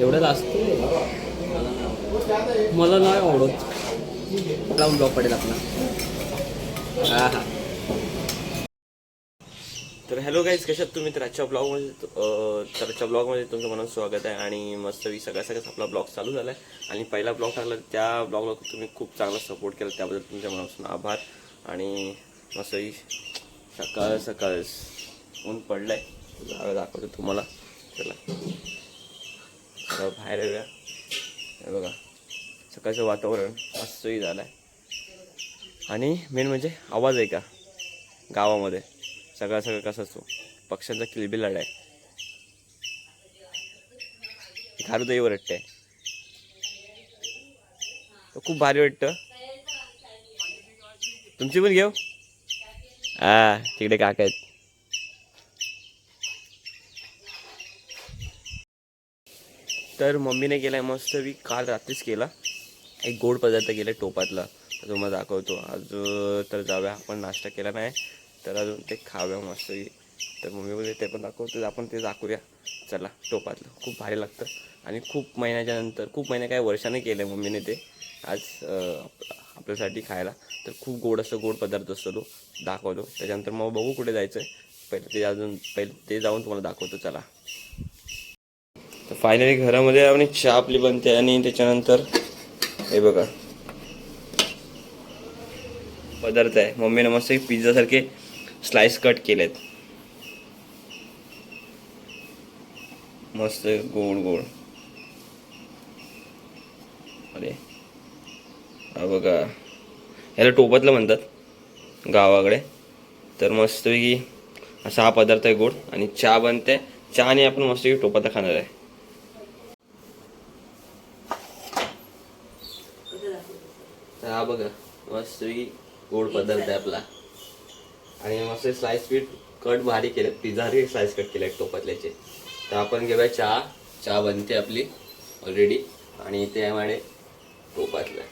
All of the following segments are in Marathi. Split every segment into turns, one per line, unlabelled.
एवढं असतं मला नाही आवडत. लावून ब्लॉक पडेल आपला. हा हा.
तर हॅलो गाईज कशात तुम्ही? तर आजच्या ब्लॉगमध्ये तर आजच्या ब्लॉगमध्ये तुमचं मनात स्वागत आहे आणि मस्त सगळ्या सगळ्याच आपला ब्लॉग चालू झाला आहे आणि पहिला ब्लॉग टाकला त्या ब्लॉगला तुम्ही खूप चांगला सपोर्ट केला. त्याबद्दल तुमच्या मनापासून आभार. आणि मस्त सकाळ सकाळ ऊन पडलं आहे दाखवतो तुम्हाला. चला. आता बाहेर येऊया हे बघा सकाळचं वातावरण मस्तही झालं आहे आणि मेन म्हणजे आवाज आहे का? गावामध्ये. सगळा सगळं कसं असतो? पक्ष्यांचा किलबिलाट आहे. खारुदही वाटतंय खूप भारी वाटतं. तुमची पण घेऊ? हा तिकडे काका आहेत. तर मम्मीने केलाय मस्त मी काल रात्रीच केला. एक गोड पदार्थ केला टोपातला. तर तुम्हाला दाखवतो. आज तर जाऊया. आपण नाश्ता केला नाही. तर अजून ते खाव्या मस्त तर मम्मी बोलते ते पण दाखवतो आपण ते दाखवूया. चला टोपातलं. खूप भारी लागतं. आणि खूप महिन्याच्या नंतर खूप महिन्या काय वर्षाने केलं आहे मम्मीने ते. आज आपल्यासाठी खायला. तर खूप गोड असतो गोड पदार्थ असतो तो. दाखवतो. त्याच्यानंतर मग बघू कुठे जायचं आहे पहिले ते अजून पहिले ते जाऊन तुम्हाला दाखवतो. चला. तर फायनली घरामध्ये आणि चहा आपली बनते आणि त्याच्यानंतर हे बघा. पदार्थ आहे. मम्मीने मस्त पिझ्झासारखे स्लाइस कट केलेत. मस्त गोड गोड अरे. हा बघा. ह्याला टोपातलं म्हणतात गावाकडे. तर मस्तपैकी असा हा पदार्थ आहे गोड आणि चहा बनते. चहाने आपण मस्तपैकी टोपातला खाणार आहे. हा बघा मस्त गोड पदार्थ आहे आपला. आणि मस्त स्लाइस पीठ कट भारी केले पिझारी स्लाइस कट केले टोपातल्याचे. तर आपण घेऊया चहा. चहा बनते आपली ऑलरेडी आणि त्यामुळे टोपातलं.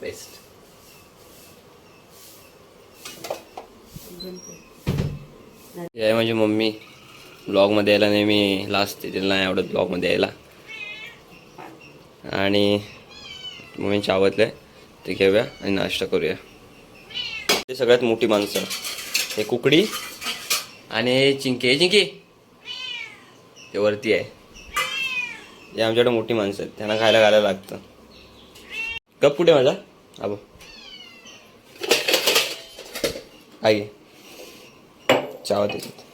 बेस्ट हे आहे माझी मम्मी. ब्लॉगमध्ये यायला नेहमी लास्ट तिला नाही आवडत ब्लॉगमध्ये यायला. आणि मम्मी चावतलं ते घेऊया आणि नाश्ता करूया. ते सगळ्यात मोठी माणसं. हे कुकडी आणि हे चिंकी. ते वरती आहे. हे आमच्याकडे मोठी माणसं आहेत. त्यांना खायला घालायला लागतं. कप कुठे माझा? आबो आई चावा त्याच्यात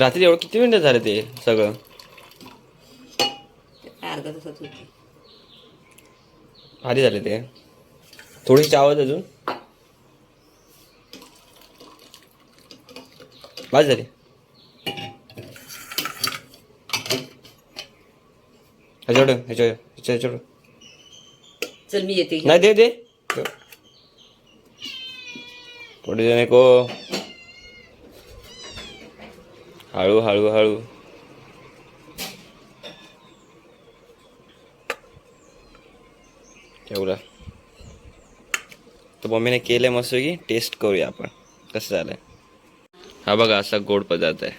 रात्री एवढं किती मिनिटं झाले ते सगळं?
अर्धा तासात होती.
भारी झाले ते. थोडी चावत अजून? भाज झाली. ह्याच्याकडं ह्याच्या ह्याच्या ह्याच्याकडं.
चल मी येते.
नाही दे दे. थोडी जण को हळू हळू हळू. ठेवला तर मम्मीने केले मस्त की टेस्ट करूया आपण. कसं झालंय? हा बघा असा गोड पदार्थ आहे.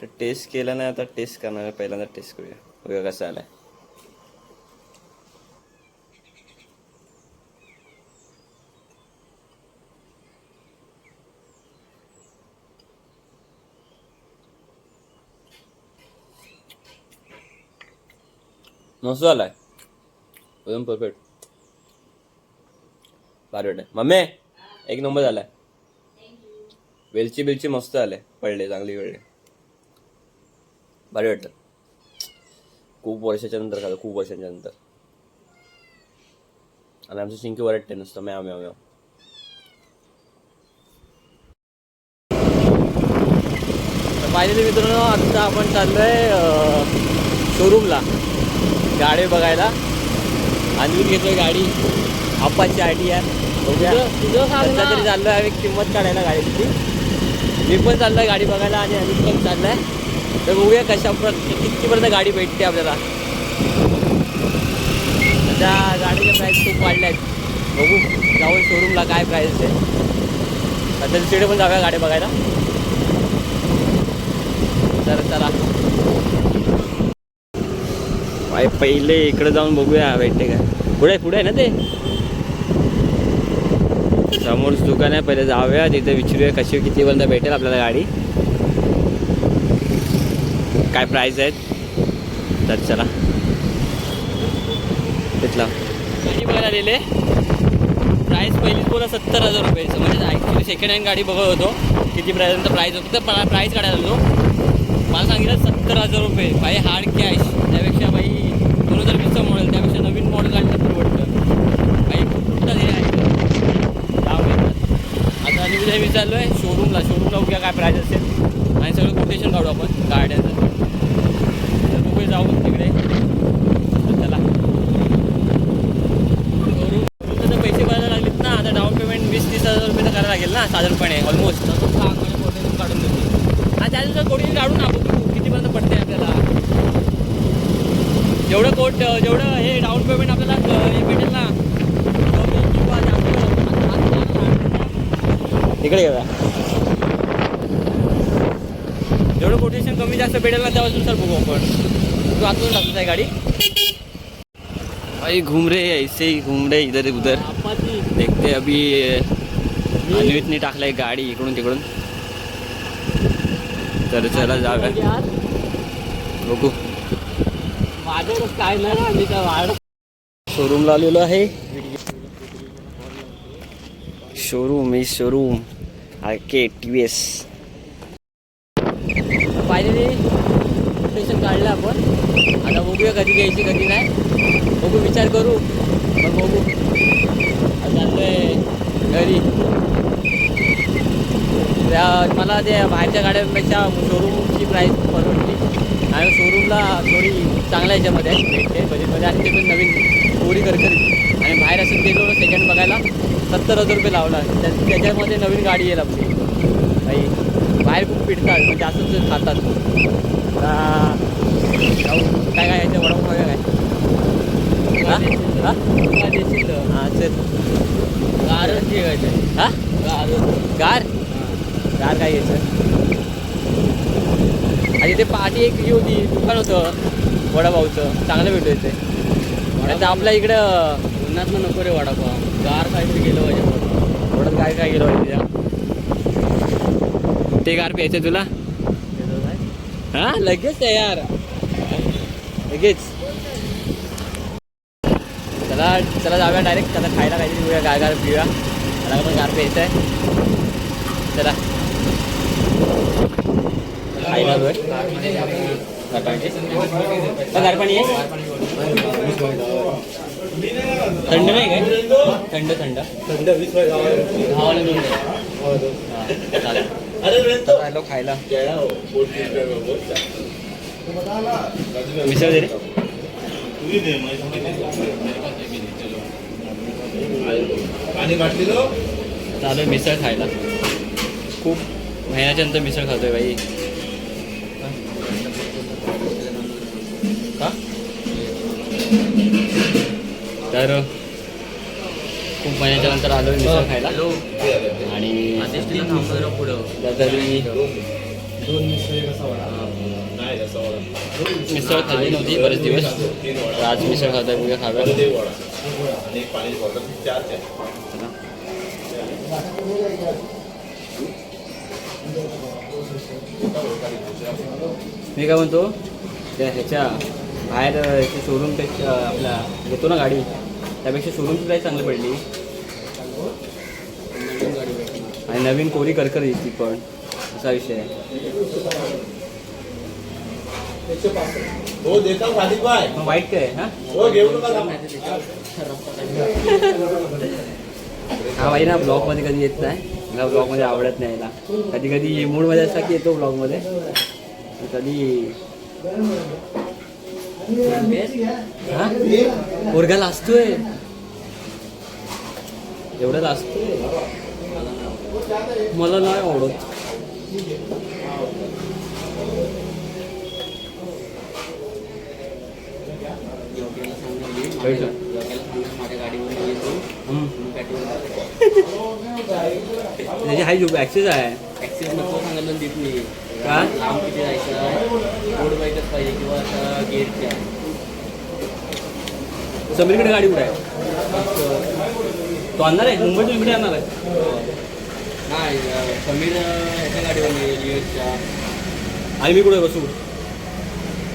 तर टेस्ट केला नाही आता टेस्ट करणार पहिल्यांदा टेस्ट करूया. बघा कसं आलाय. मस्त झालाय एकदम परफेक्ट. भारी वाटत मम्मी एक नंबर झालाय. वेलची बिलची मस्त आले पडले चांगली वेळले भारी वाटतं खूप वर्षाच्या नंतर खाल्लं खूप वर्षाच्या नंतर. आणि आमचं चिंकी वरटते नुसतं. म्याव म्याव म्याव.
पाहिजे मित्रांनो आता आपण चाललोय शोरूमला गाडी बघायला. आणून घेतोय गाडी. आपाची आय टी आर
तुझं सांग ना.
तरी चाललोय आम्ही किंमत काढायला गाडीची. मी पण चाललोय गाडी बघायला आणि अनिल पण चाललाय.
तर बघूया कशा प्र कितीपर्यंत गाडी भेटते आपल्याला. त्या गाडीचे प्राईस खूप वाढले आहेत बघू. जाऊन शोरूमला काय प्राईस आहे. सध्या तिकडे पण जाऊया गाडी बघायला. तर चला. पाय पहिले इकडे जाऊन बघूया भेटते का पुढे पुढे आहे ना ते? समोर दुकान आहे पहिले जाऊया तिथे विचारूया कशी कितीपर्यंत भेटेल आपल्याला गाडी. काय प्राईस आहेत? तर चला. तिथला. किती बघायला आलेले. प्राईस पहिलीच बोला सत्तर हजार रुपये म्हणजे ॲक्च्युली सेकंड हँड गाडी बघत होतो. किती प्राईस प्राईस होतं तर प्राईस काढायला होतो मला सांगितलं सत्तर हजार रुपये. बाय हार्ड कॅश त्यापेक्षा भाई दोन हजार वीसचं मॉडेल त्यापेक्षा नवीन मॉडेल काढलं परवडतं भाई कुठं हे आहे जाऊया विचारलो आहे. शोरूमला शोरूमला उद्या काय प्राईस असेल? आणि सगळं कोटेशन काढू आपण. गाड्याचं. तर बघूया जाऊ तिकडे. चला. शोरूम तर पैसे भरायला लागलेत ना. आता डाऊन पेमेंट वीस तीस हजार रुपये तर करायला लागेल ना साधारणपणे ऑलमोस्ट कोटेशन काढून देते. हा त्यानंतर कोटेशन काढून ना बघू कितीपर्यंत पडते आपल्याला? जेवढं कोट जेवढं हे डाऊन पेमेंट आपल्याला क- हे भेटेल ना कमी किंवा जास्त इकडे घेऊया जेवढं कोटेशन कमी जास्त भेटेल ना त्यानुसार बघू आपण. तू आतून टाकतो आहे गाडी. भाई घूम रहे हैं ऐसे ही घूम रहे इधर उधर. देखते अभी अन्वितने टाकलाय गाडी इकडून तिकडून. तर चला जाऊया. बघू.
काय नाही
शोरूमला आलेलो आहे. शोरूम ही showroom R K T V S. Finally station काढलं आपण. आता बघूया कधी घ्यायची कधी नाही. बघू विचार करू. मग बघू. चाललंय घरी. त्या मला ते बाहेरच्या गाड्यांपेक्षा शोरूमची प्राईस परवडली. आणि शोरूमला थोडी चांगल्या याच्यामध्ये भेटते. म्हणजे बजेटमध्ये आणि ते पण नवीन थोडी करकरी आणि बाहेर असं गेलो सेकंड बघायला. सत्तर हजार रुपये लावला. त्या त्याच्यामध्ये नवीन गाडी येईल आपली. काही बाहेर खूप पिटतात म्हणजे असंच खातात. काय काय याच्या खाऊया काय? हा? हा? हा? चल.
गारच ठेवायचं
हा?
गार.
गार? गार काय घ्यायचं आणि ते पाठी एक ही होती दुकान होतं वडापावचं. चांगलं भेटू येते आता आपल्या इकडं
उन्हात नको रे वडापाव. गार काहीतरी गेलं पाहिजे.
थोडं काय काय गेलं पाहिजे ते गार प्यायचं तुला? हा? लगेच आहे यार. लगेच. चला चला जाऊया डायरेक्ट त्याला खायला काहीतरी घेऊया गार गार पिऊया. त्याला पण गार प्यायचं आहे चला. खायला आलोय गार पाणी. गार पाणी आहे थंड नाही काय? थंड थंड. घेऊन जा. हा, खायला मिसळ दे रे. चालू मिसळ खायला. खूप महिन्याच्या नंतर मिसळ खातोय बाई. तर खूप महिन्याच्या नंतर आलोय मिसळ खायला. आणि मिसळ खाल्ली नव्हती बरेच दिवस. तर आज मिसळ खातोय बघूया खाव्या
ते वडा. आणि पाणी बॉटल चार आहे
मी काय म्हणतो त्या ह्याच्या बाहेर ह्याच्या शोरूमपेक्षा आपल्या घेतो ना गाडी? त्यापेक्षा शोरूमची प्राईस चांगली पडली. आणि नवीन कोरी करकर ती पण असा विषय आहे.
हो
वाईट काय हा?
हो
हा बाई ना ब्लॉगमध्ये कधी येत नाही. मला ब्लॉगमध्ये आवडत नाही याला. कधी कधी मूडमध्ये असला की येतो ब्लॉगमध्ये. कधी पोरगा लाजतोय. एवढं लाजतोय? मला नाही आवडत. त्याची हाय जोब ऍक्सेस आहे.
ऍक्सेस नको सांगायला देत नाही.
का?
लांब किती जायचं रोड बाईकच पाहिजे किंवा
समीरकडे गाडी कुठे आहे? तो आणणार आहे? मुंबईतून इकडे आणणार आहे?
नाही समीर ह्याच्या गाडीवर युएसच्या
आणि मी कुठे बसू?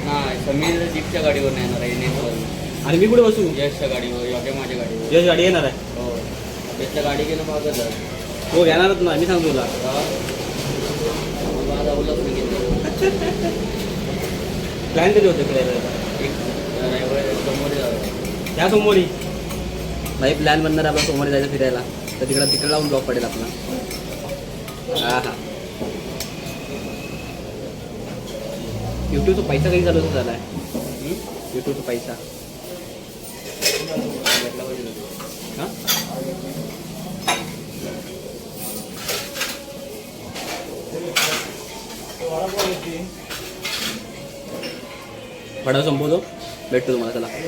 नाही समीर जीपच्या गाडीवर नाही येणार आहे नेटवर
आणि मी कुठे बसू?
यशच्या गाडीवर योग्य माझ्या गाडीवर.
यश गाडी येणार आहे?
हो. यशच्या गाडी घेणं आहे
हो येणारच ना मी सांगतो तुला.
आवडलंच नाही घेतलं.
प्लॅन कधी होते फिरायला
एक जावं.
त्या सोमवारी? भाई प्लॅन बनणार आपला सोमवारी जायचं फिरायला. तर तिकडं तिकडे लावून ब्लॉक पडेल आपला. हा हा युट्यूबचा पैसा काही चालू झाला? आहे युट्यूबचा पैसा.
पाहिजे
हां वडा संपवतो. भेटतो तुम्हाला चला.